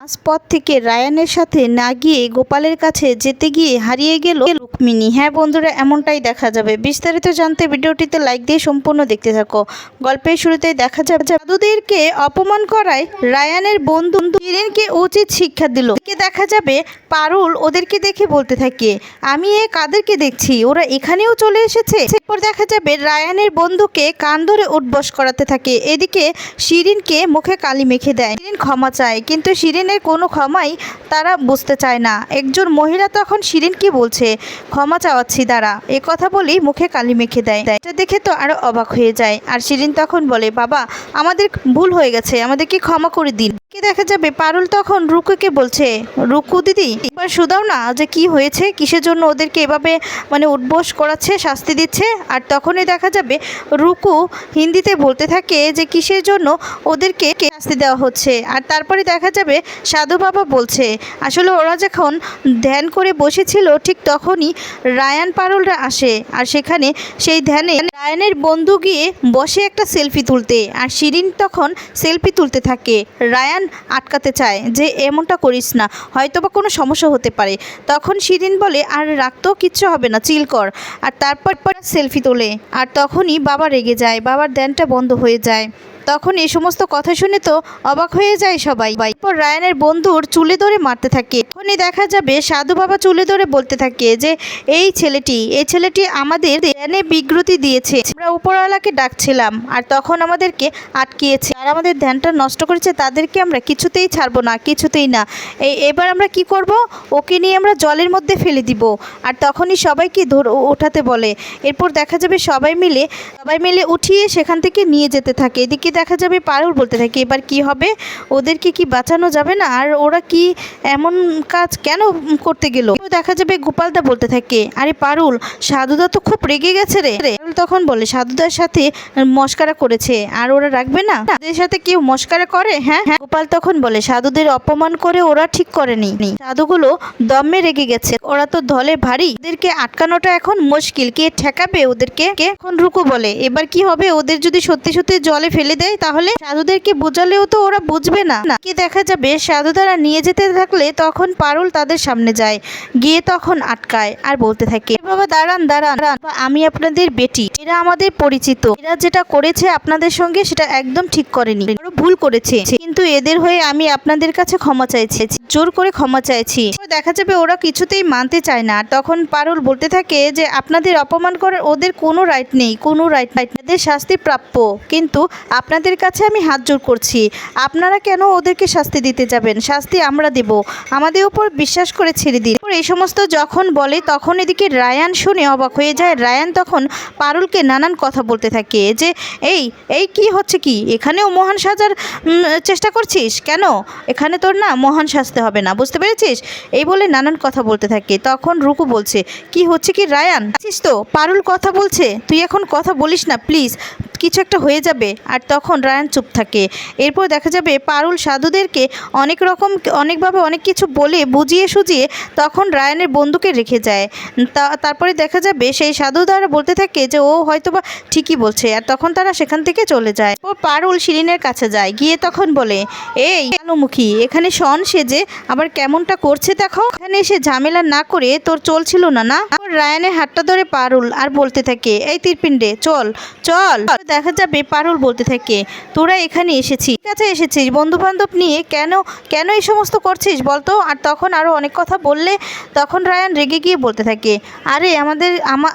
মাঝপথ থেকে রায়ানের সাথে না গিয়ে গোপালের কাছে যেতে গিয়ে হারিয়ে গেল রুক্মিণী। হ্যাঁ বন্ধুরা, এমনটাই দেখা যাবে। বিস্তারিত জানতে ভিডিওটিতে লাইক দিয়ে সম্পূর্ণ দেখতে থাকো। গল্পের শুরুতেই দেখা যাবে জাদুদেরকে অপমান করায় রায়ানের বন্ধু হিরেনকে উচিত শিক্ষা দিল। দেখা যাবে পারুল ওদেরকে দেখে বলতে থাকে, আমি এ কাদেরকে দেখছি? ওরা এখানেও চলে এসেছে? এরপর দেখা যাবে রায়ানের বন্ধুকে কান ধরে উঠবস করাতে থাকে। এদিকে শিরিনকে মুখে কালি মেখে দেয়। শিরিন ক্ষমা চায়, কিন্তু শিরিনের কোনো ক্ষমাই তারা বুঝতে চায় না। একজন মহিলা তখন শিরিন কি বলছে? ক্ষমা চাওয়াচ্ছি দ্বারা এ কথা বলেই মুখে কালি মেখে দেয়। এটা দেখে তো আরও অবাক হয়ে যায়। আর শিরিন তখন বলে, বাবা, আমাদের ভুল হয়ে গেছে। আমাদেরকে ক্ষমা করে দিন। কি দেখা যাবে? পারুল তখন রুকুকে বলছে, রুকু দিদি এবার শুধাও না যে কি হয়েছে, কিসের জন্য ওদেরকে এভাবে মানে উঠবোস করাচ্ছে, শাস্তি দিচ্ছে? আর তখনই দেখা যাবে রুকু হিন্দিতে বলতে থাকে যে কিসের জন্য ওদেরকে শাস্তি দেওয়া হচ্ছে। আর তারপরে দেখা যাবে সাধু বাবা বলছে, আসলে ওরা যখন ধ্যান করে বসেছিল, ঠিক তখনই রায়ান পারুলরা আসে। আর সেখানে সেই ধ্যানে রায়ানের বন্ধু গিয়ে বসে একটা সেলফি তুলতে। আর শিরিন তখন সেলফি তুলতে থাকে। রায়ান আটকাতে চায় যে এমনটা করিস না হয়তো বা কোনো সমস্যা হতে পারে। তখন শিরিন বলে, আর রাখতেও কিচ্ছু হবে না, চিল কর। আর তারপর পর সেলফি তোলে। আর তখনই বাবা রেগে যায়, বাবার ধ্যানটা বন্ধ হয়ে যায়। তখন এই সমস্ত কথা শুনে তো অবাক হয়ে যায় সবাই। এরপর রায়ানের বন্ধুর চুলে ধরে মারতে থাকে। তখনই দেখা যাবে সাধু বাবা চুলে ধরে বলতে থাকে যে, এই ছেলেটি এই ছেলেটি আমাদের ধ্যানে বিগ্রতি দিয়েছে। আমরা উপরওয়ালাকে ডাকছিলাম আর তখন আমাদেরকে আটকিয়েছে। আর আমাদের ধ্যানটা নষ্ট করেছে তাদেরকে আমরা কিছুতেই ছাড়বো না, কিছুতেই না। এই এবার আমরা কি করব? ওকে নিয়ে আমরা জলের মধ্যে ফেলে দিব। আর তখনই সবাইকে ধর ওঠাতে বলে। এরপর দেখা যাবে সবাই মিলে সবাই মিলে উঠিয়ে সেখান থেকে নিয়ে যেতে থাকে। এদিকে দেখা যাবে পারুল বলতে থাকে, এবার কি হবে? ওদেরকে কি বাঁচানো যাবে না? আর ওরা কি এমন কাজ কেন করতে গেল? দেখা যাবে গোপালদা বলতে থাকে, আরে পারুল, সাধুদা তো খুব রেগে গেছে রে। পারুল তখন বলে, সাধুদার সাথে মস্কারা করেছে, আর ওরা রাখবে না? ওদের সাথে কেউ মস্কারা করে? হ্যাঁ হ্যাঁ। গোপাল তখন বলে, সাধুদের অপমান করে ওরা ঠিক করেনি। সাধুগুলো দমে রেগে গেছে। ওরা তো ধলে ভারী। ওদেরকে আটকানোটা এখন মুশকিল। কে ঠেকাবে ওদেরকে? এখন রুকু বলে, এবার কি হবে? ওদের যদি সত্যি সত্যি জলে ফেলে দেয় তাহলে সাধুদেরকে বোঝালেও তো ওরা বুঝবে না। কি দেখা যাবে সাধুদারা নিয়ে যেতে থাকলে তখন পারুল তাদের সামনে যায়, গিয়ে তখন আটকায় আর বলতে থাকে বাবা, দাঁড়ান দাঁড়ান। আমি আপনাদের বেটি। এরা আমাদের পরিচিত। এরা যেটা করেছে আপনাদের সঙ্গে সেটা একদম ঠিক করেনি। ভুল করেছে। কিন্তু এদের হয়ে আমি আপনাদের কাছে ক্ষমা চাইছি। জোর করে ক্ষমা চাইছি। দেখা যাবে ওরা কিছুতেই মানতে চায় না। তখন পারুল বলতে থাকে যে, আপনাদের অপমান করার ওদের কোনো রাইট নেই, কোনো রাইট নাই। এদের শাস্তি প্রাপ্য। কিন্তু আপনাদের কাছে আমি হাত জোর করছি। আপনারা কেন ওদেরকে শাস্তি দিতে যাবেন? শাস্তি আমরা দেব। আমাদের উপর বিশ্বাস করে ছেড়ে দিন। এই সমস্ত যখন বলে, তখন এদিকে রায়ান শুনে অবাক হয়ে যায়। রায়ান তখন পারুলকে নানান কথা বলতে থাকে যে, এই এই কি হচ্ছে কি? এখানেও মহান সাজার চেষ্টা করছিস? কেন? এখানে তোর না মহান সাজতে হবে না। বুঝতে পেরেছিস? এই বলে নানান কথা বলতে থাকে। তখন রুকু বলছে, কি হচ্ছে কি রায়ান? আছিস তো? পারুল কথা বলছে? তুই এখন কথা বলিস না, প্লিজ। কিছু একটা হয়ে যাবে। আর তখন রায়ান চুপ থাকে। এরপর দেখা যাবে পারুল সাধুদেরকে অনেক রকম, অনেকভাবে অনেক কিছু বলে বুঝিয়ে সুজিয়ে তখন রায়ানের বন্ধুকে রেখে যায়। তারপরে দেখা যাবে সেই সাধু দ্বারা বলতে থাকে যে ও হয়তোবা ঠিকই বলছে আর তখন তারা সেখান থেকে চলে যায়। ও পারুল শিরিনের কাছে যায়, গিয়ে তখন বলে, এই আলোমুখী এখানে শন সেজে আবার কেমনটা করছে দেখো। এখানে এসে ঝামেলা না করে তোর চলছিল না না? রায়ানের হাতটা ধরে পারুল আর বলতে থাকে, এই তীরপিণ্ডে চল চল। দেখা যাবে পারুল বলতে থাকে, তোরা এখানে এসেছিস, ঠিক আছে এসেছিস বন্ধু বান্ধব নিয়ে কেন কেন এই সমস্ত করছিস বলতো? আর তখন আরও অনেক কথা বললে তখন রায়ান রেগে গিয়ে বলতে থাকে, আরে আমাদের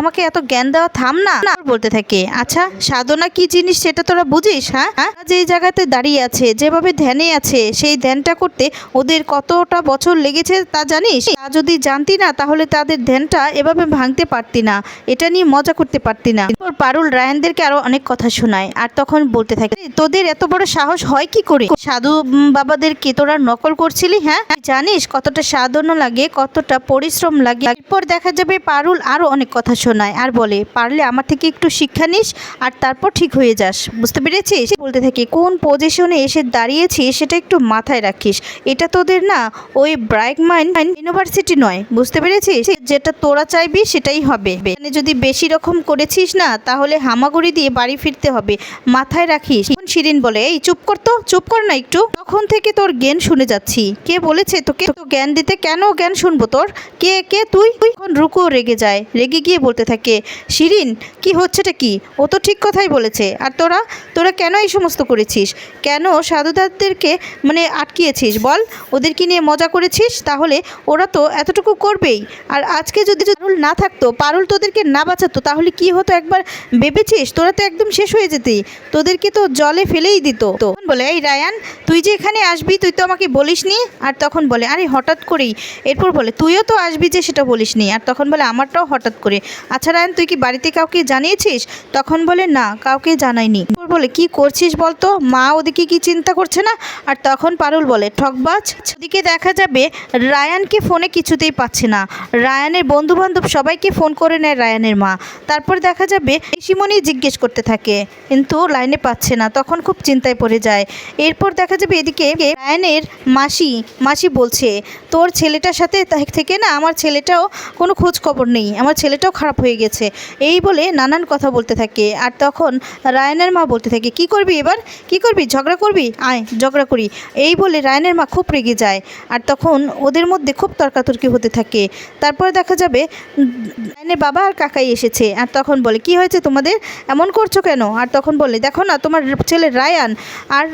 আমাকে এত জ্ঞান দেওয়া থাম না। বলতে থাকে আচ্ছা সাধনা কি জিনিস সেটা তোরা বুঝিস হ্যাঁ? যেই জায়গাতে দাঁড়িয়ে আছে, যেভাবে ধ্যানে আছে, সেই ধ্যানটা করতে ওদের কতটা বছর লেগেছে তা জানিস? তা যদি জানতি না, তাহলে তাদের ধ্যানটা এভাবে ভাঙতে পারতি না। এটা নিয়ে মজা করতে পারতি না। এরপর পারুল রায়ানদেরকে আরও অনেক কথা শোনায় আর তখন বলতে থাকে, তোদের এত বড় সাহস হয় কি করে? সাধু বাবাদেরকে তোরা নকল করছিলি হ্যাঁ? জানিস কতটা সাধনা লাগে, কতটা পরিশ্রম লাগে? এরপর দেখা যাবে পারুল আরও অনেক কথা শোনায় আর বলে, পারলে আমার থেকে একটু শিক্ষা নিস আর তারপর ঠিক হয়ে যাস। বুঝতে পেরেছিস? বলতে থাকে, কোন পজিশনে এসে দাঁড়িয়েছিস সেটা একটু মাথায় রাখিস। এটা তোদের না ওই ব্রাইক মাইন্ড ইউনিভার্সিটি নয়। বুঝতে পেরেছিস? যেটা তোরা চাইবি সেটাই হবে। মানে যদি বেশি রকম করেছিস না, তাহলে হামাগুড়ি দিয়ে বাড়ি ফিরতে হবে। মাথায় রাখিস। তখন শিরিন বলে, এই, চুপ কর তো, চুপ কর না একটু। তখন থেকে তোর জ্ঞান শুনে যাচ্ছি। কে বলেছে তোকে তো জ্ঞান দিতে? কেন জ্ঞান শুনব তোর? কে কে, তুই? তখন রুকু রেগে যায়, রেগে গিয়ে বলতে থাকে, শিরিন, কি হচ্ছেটা কি? ও তো ঠিক কথাই বলেছে। আর তোরা? তোরা কেন এই সমস্ত করেছিস? কেন সাধুদারদেরকে মানে আটকিয়েছিস? বল, ওদেরকে নিয়ে মজা করেছিস? তাহলে ওরা তো এতটুকু করবেই। আর আজকে যদি না থাকতো, পারুল তোদেরকে না বাঁচাতো, তাহলে কি হতো একবার ভেবেছিস? তোরা তো একদম শেষ হয়ে যেতি। তোদেরকে তো জলে ফেলেই দিত। তখন বলে, এই রায়ান, তুই যে এখানে আসবি, তুই তো আমাকে বলিসনি? আর তখন বলে, আরে, হঠাৎ করেই। এরপর বলে, তুইও তো আসবি যে সেটা বলিসনি? আর তখন বলে, আমারটাও হঠাৎ করে। আচ্ছা রায়ান, তুই কি বাড়িতে কাউকে জানিয়েছিস? তখন বলে, না, কাউকে জানাইনি। এরপর বলে, কি করছিস বলতো? মা ওদিকে কি চিন্তা করছে না? আর তখন পারুল বলে, ঠকবাজ, ওদিকে দেখা যাবে রায়ানকে ফোনে কিছুতেই পাচ্ছে না। রায়ানের বন্ধু বান্ধব সবাইকে ফোন করে নেয় রায়ানের মা। তারপর দেখা যাবে শিমনি জিজ্ঞেস করতে থাকে। কিন্তু লাইনে পাচ্ছে না, তখন খুব চিন্তায় পড়ে যায়। এরপর দেখা যাবে এদিকে রায়ানের মাসি মাসি বলছে, তোর ছেলেটার সাথে থেকে না আমার ছেলেটাও কোনো খোঁজ খবর নেই, আমার ছেলেটাও খারাপ হয়ে গেছে। এই বলে নানান কথা বলতে থাকে। আর তখন রায়ানের মা বলতে থাকে, কি করবি এবার? কি করবি? ঝগড়া করবি? আয়, ঝগড়া করি। এই বলে রায়ানের মা খুব রেগে যায়। আর তখন ওদের মধ্যে খুব তর্কাতর্কি হতে থাকে। তারপরে দেখা যাবে রায়ানের বাবা আর কাকাই এসেছে। আর তখন বলে কি হয়েছে তোমাদের? এমন করছ কেন? আর তখন বলে দেখো না তোমার ছেলে রায়ান আর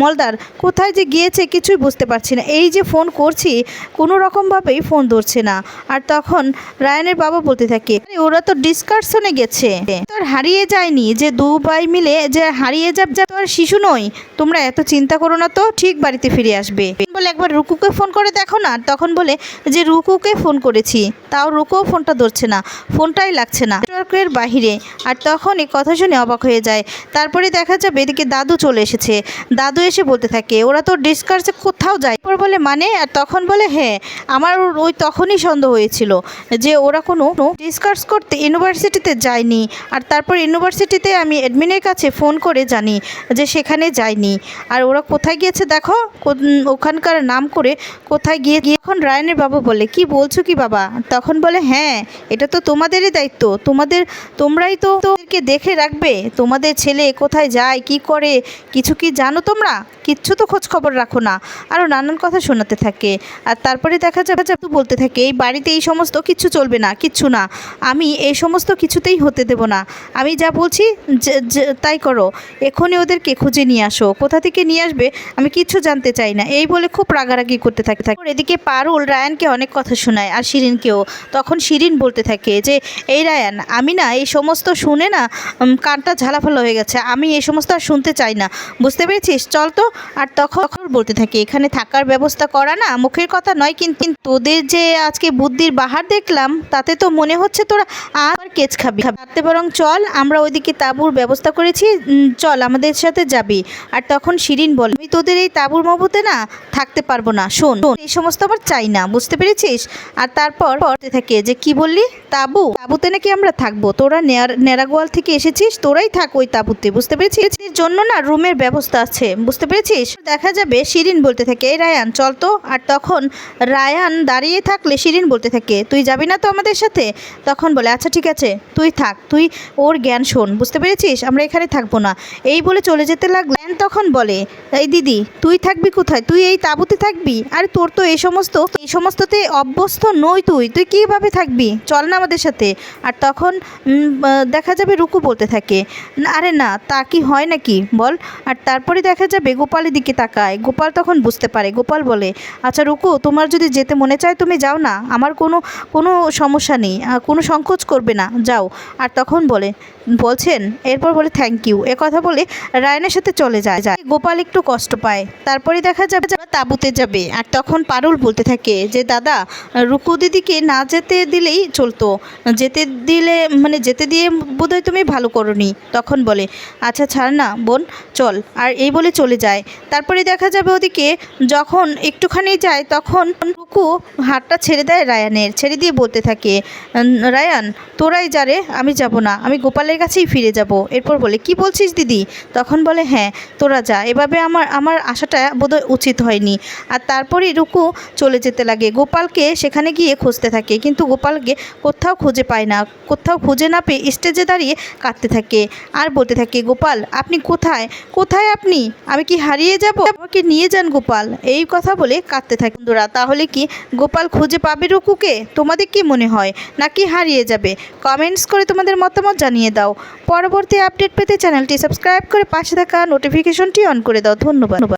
মলদার কোথায় যে গিয়েছে কিছুই বুঝতে পারছি না। এই যে ফোন করছি কোনো রকমভাবেই ফোন ধরছে না। আর তখন রায়ানের বাবা বলতে থাকে "আরে, ওরা তো ডিসকাশনে গেছে। তোর হারিয়ে যায়নি যে দু ভাই মিলে যে হারিয়ে যাব যা তোর শিশু নই তোমরা এত চিন্তা করো না তো ঠিক বাড়িতে ফিরে আসবে। বলে একবার রুকুকে ফোন করে দেখো না। তখন বলে যে রুকুকে ফোন করেছি তাও রুকুও ফোনটা ধরছে না, ফোনটাই লাগছে না। নেটওয়ার্কের বাহিরে। আর তখন এই কথা শুনে অবাক হয়ে যায়। তারপরে দেখা যাবে এদিকে দাদু চলে এসেছে। দাদু এসে বলতে থাকে, ওরা তো ডিসকাসে কোথাও যায়? তারপর বলে মানে? আর তখন বলে হ্যাঁ আমার ওই তখনই সন্দেহ হয়েছিল যে ওরা কোনো ডিসকাস করতে ইউনিভার্সিটিতে যায়নি। আর তারপর ইউনিভার্সিটিতে আমি অ্যাডমিনের কাছে ফোন করে জানি যে সেখানে যায়নি। আর ওরা কোথায় গিয়েছে দেখো? ওখানকার নাম করে কোথায় গিয়ে এখন রায়নের বাবা বলে, কি বলছো কি বাবা? তখন বলে হ্যাঁ এটা তো তোমাদেরই দায়িত্ব। তোমাদের, তোমরাই তো তোদেরকে দেখে রাখবে, তোমাদের ছেলে কোথায় যায়, কি করে, কিছু কি জানো তোমরা? কিচ্ছু তো খোঁজ খবর রাখো না। আরও নানান কথা শোনাতে থাকে। আর তারপরে দেখা যাবে তো বলতে থাকে, এই বাড়িতে এই সমস্ত কিচ্ছু চলবে না, কিচ্ছু না। আমি এই সমস্ত কিছুতেই হতে দেব না। আমি যা বলছি তাই করো। এখনই ওদেরকে খুঁজে নিয়ে আসো। কোথা থেকে নিয়ে আসবে, আমি কিচ্ছু জানতে চাই না। এই বলে খুব রাগারাগি করতে থাকে থাকে। এদিকে পারুল রায়ানকে অনেক কথা শোনায়, আর শিরিনকেও। তখন শিরিন বলতে থাকে যে এই রায়ান আমি না এই সমস্ত শুনে না কানটা ঝালাফালা হয়ে গেছে। আমি এই সমস্ত আর শুনতে চাই না। বুঝতে পেরেছিস? চল তো। আর তখন বলতে থাকে এখানে থাকার ব্যবস্থা করা না মুখের কথা নয় কিন্তু তোদের যে আজকে বুদ্ধির বাহার দেখলাম তাতে তো মনে হচ্ছে তোরা আর কেচ খাবি। থাকতে বরং চল আমরা ওইদিকে তাঁবুর ব্যবস্থা করেছি চল আমাদের সাথে যাবি। আর তখন শিরিন বল আমি তোদের এই তাঁবুর মবুতে না থাকতে পারব না শোন শোন, এই সমস্ত আমার চাই না বুঝতে পেরেছিস? আর তারপর পড়তে থাকে যে কি বললি? তাবু? তাবুতে নাকি আমরা থাকব। তোরা নেরাগোয়াল থেকে এসেছিস, তোরাই থাক ওই তাবুতে, বুঝতে পেরেছিস? এর জন্য না রুমের ব্যবস্থা আছে, বুঝতে পেরেছিস? দেখা যাবে, শিরিন বলতে থাকে, এই রায়ান, চল তো। আর তখন রায়ান দাঁড়িয়ে থাকলে শিরিন বলতে থাকে, তুই যাবি না তো আমাদের সাথে? তখন বলে আচ্ছা ঠিক আছে, তুই থাক, তুই ওর জ্ঞান শোন, বুঝতে পেরেছিস? আমরা এখানে থাকব না। এই বলে চলে যেতে লাগলেন তখন বলে এই দিদি তুই থাকবি কোথায়? তুই এই তাঁবুতে থাকবি? আরে তোর তো এই সমস্ত এই সমস্ততে অভ্যস্ত নই তুই। তুই কীভাবে থাকবি? চল না আমাদের সাথে। আর তখন দেখা যাবে রুকু বলতে থাকে "না, আরে না তা কি হয় নাকি? বল। আর তারপরে দেখা যাবে গোপালের দিকে তাকায়। গোপাল তখন বুঝতে পারে। গোপাল বলে আচ্ছা রুকু তোমার যদি যেতে মনে চায় তুমি যাও না। আমার কোনো কোনো সমস্যা নেই। কোনো সংকোচ করবে না। যাও। আর তখন বলে বলছেন? এরপর বলে থ্যাংক ইউ। এ কথা বলে রায়নের সাথে চলে যায়। যায় গোপাল একটু কষ্ট পায়। তারপরে দেখা যাবে তাঁবুতে যাবে। আর তখন পারুল বলতে থাকে যে, দাদা, রুকু দিদিকে না যেতে দিলেই চলতো। যেতে দিলে মানে যেতে দিয়ে বোধহয় তুমি ভালো করনি। তখন বলে আচ্ছা ছাড় না, বোন, চল। আর এই বলে চলে যায়। তারপরে দেখা যাবে ওদিকে যখন একটুখানি যায়, তখন রুকু হাতটা ছেড়ে দেয় রায়ানের। ছেড়ে দিয়ে বলতে থাকে রায়ান, তোরাই যা রে, আমি যাব না। আমি গোপালের কাছেই ফিরে যাব। এরপর বলে, কি বলছিস দিদি? তখন বলে হ্যাঁ তোরা যা। এভাবে আমার আমার আশাটা বোধহয় উচিত হয়নি। আর তারপরেই রুকু চলে যেতে লাগে। গোপালকে সেখানে গিয়ে খুঁজতে থাকে। কিন্তু গোপালকে কোথাও খুঁজে পায় না। কোথাও খুঁজে না পেয়ে স্টেজে দাঁড়িয়ে কাঁদতে থাকে। আর বলতে থাকে, গোপাল, আপনি কোথায়? কোথায় আপনি? আমি কি হারিয়ে যাব? আমাকে নিয়ে যান গোপাল। এই কথা বলে কাঁদতে থাকে বন্ধুরা। তাহলে কি গোপাল খুঁজে পাবে রুকুকে? তোমাদের কি মনে হয়? নাকি হারিয়ে যাবে? কমেন্টস করে তোমাদের মতামত জানিয়ে দাও। পরবর্তী আপডেট পেতে চ্যানেলটি সাবস্ক্রাইব করে পাশে থাকা নোটিফিকেশনটি অন করে দাও। ধন্যবাদ।